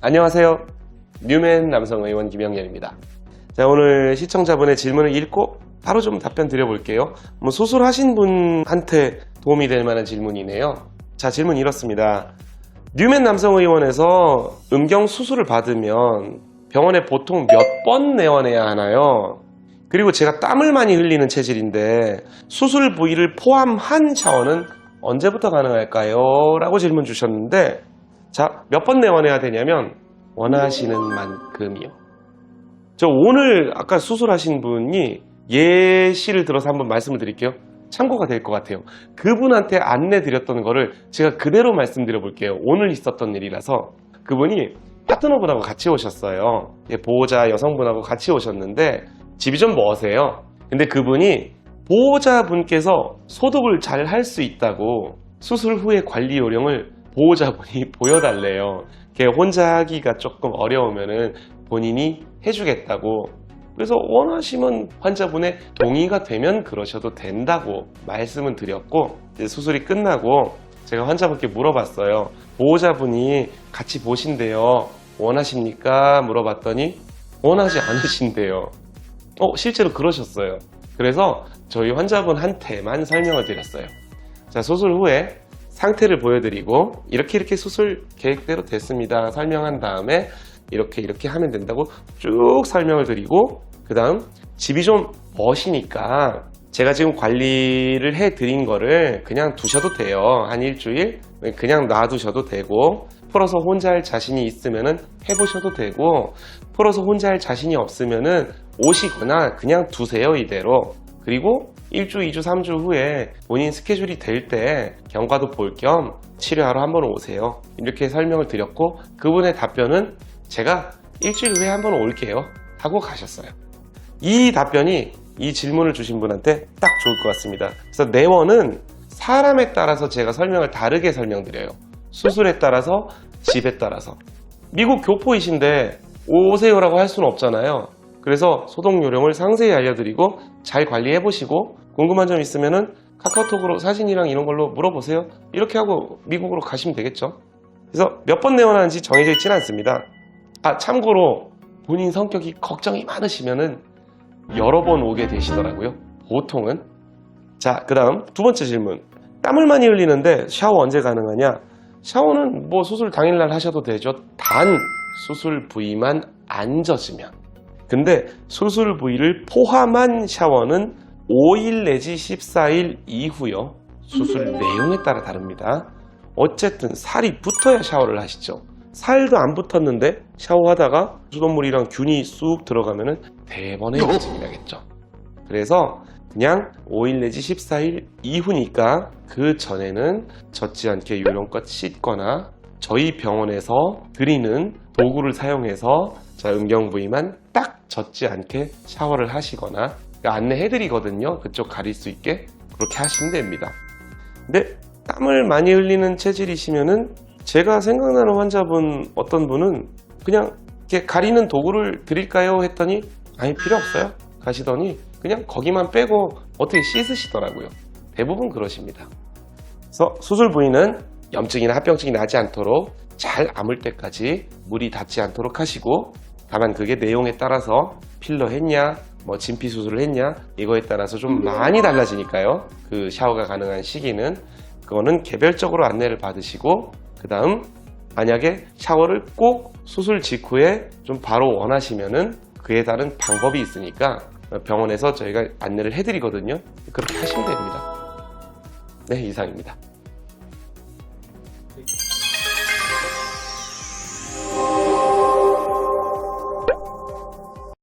안녕하세요. 뉴맨 남성 의원 김영렬입니다. 자, 오늘 시청자분의 질문을 읽고 바로 좀 답변 드려볼게요. 뭐 수술하신 분한테 도움이 될 만한 질문이네요. 자, 질문 이렇습니다. 뉴맨 남성 의원에서 음경 수술을 받으면 병원에 보통 몇 번 내원해야 하나요? 그리고 제가 땀을 많이 흘리는 체질인데 수술 부위를 포함한 샤워는 언제부터 가능할까요? 라고 질문 주셨는데 자, 몇 번 내원해야 되냐면 원하시는 만큼이요. 저 오늘 아까 수술하신 분이 예시를 들어서 한번 말씀을 드릴게요. 참고가 될 것 같아요. 그분한테 안내 드렸던 거를 제가 그대로 말씀드려 볼게요. 오늘 있었던 일이라서 그분이 파트너분하고 같이 오셨어요. 예, 보호자 여성분하고 같이 오셨는데 집이 좀 머세요. 근데 그분이 보호자분께서 소독을 잘 할 수 있다고 수술 후에 관리 요령을 보호자분이 보여달래요. 걔 혼자 하기가 조금 어려우면은 본인이 해주겠다고. 그래서 원하시면 환자분의 동의가 되면 그러셔도 된다고 말씀은 드렸고 수술이 끝나고 제가 환자분께 물어봤어요. 보호자분이 같이 보신대요. 원하십니까? 물어봤더니 원하지 않으신대요. 어, 실제로 그러셨어요. 그래서 저희 환자분한테만 설명을 드렸어요. 자, 수술 후에 상태를 보여드리고 이렇게 이렇게 수술 계획대로 됐습니다. 설명한 다음에 이렇게 이렇게 하면 된다고 쭉 설명을 드리고 그 다음 집이 좀 멋이니까 제가 지금 관리를 해드린 거를 그냥 두셔도 돼요. 한 일주일 그냥 놔두셔도 되고 풀어서 혼자 할 자신이 있으면은 해보셔도 되고 풀어서 혼자 할 자신이 없으면은 오시거나 그냥 두세요 이대로 그리고 1주, 2주, 3주 후에 본인 스케줄이 될 때 경과도 볼 겸 치료하러 한번 오세요. 이렇게 설명을 드렸고 그분의 답변은 제가 일주일 후에 한번 올게요. 하고 가셨어요. 이 답변이 이 질문을 주신 분한테 딱 좋을 것 같습니다. 그래서 내원은 사람에 따라서 제가 설명을 다르게 설명드려요. 수술에 따라서, 집에 따라서. 미국 교포이신데 오세요라고 할 수는 없잖아요. 그래서 소독 요령을 상세히 알려드리고 잘 관리해 보시고 궁금한 점 있으면은 카카오톡으로 사진이랑 이런 걸로 물어보세요. 이렇게 하고 미국으로 가시면 되겠죠. 그래서 몇 번 내원하는지 정해져 있지는 않습니다. 아 참고로 본인 성격이 걱정이 많으시면은 여러 번 오게 되시더라고요. 보통은. 자, 그 다음 두 번째 질문. 땀을 많이 흘리는데 샤워 언제 가능하냐? 샤워는 뭐 수술 당일날 하셔도 되죠. 단 수술 부위만 안 젖으면. 근데 수술 부위를 포함한 샤워는 5일 내지 14일 이후요. 수술 내용에 따라 다릅니다. 어쨌든 살이 붙어야 샤워를 하시죠. 살도 안 붙었는데 샤워하다가 수돗물이랑 균이 쑥 들어가면은 대번에 젖음이 나겠죠. 그래서 그냥 5일 내지 14일 이후니까 그 전에는 젖지 않게 요령껏 씻거나 저희 병원에서 드리는 도구를 사용해서 자 음경 부위만 딱 젖지 않게 샤워를 하시거나 안내해 드리거든요. 그쪽 가릴 수 있게 그렇게 하시면 됩니다. 근데 땀을 많이 흘리는 체질이시면은 제가 생각나는 환자분 어떤 분은 그냥 이렇게 가리는 도구를 드릴까요? 했더니 아니 필요 없어요. 가시더니 그냥 거기만 빼고 어떻게 씻으시더라고요. 대부분 그러십니다. 그래서 수술 부위는 염증이나 합병증이 나지 않도록 잘 아물 때까지 물이 닿지 않도록 하시고 다만 그게 내용에 따라서 필러 했냐 뭐 진피 수술을 했냐 이거에 따라서 좀 많이 달라지니까요. 그 샤워가 가능한 시기는 그거는 개별적으로 안내를 받으시고 그 다음 만약에 샤워를 꼭 수술 직후에 좀 바로 원하시면은 그에 따른 방법이 있으니까 병원에서 저희가 안내를 해드리거든요. 그렇게 하시면 됩니다. 네 이상입니다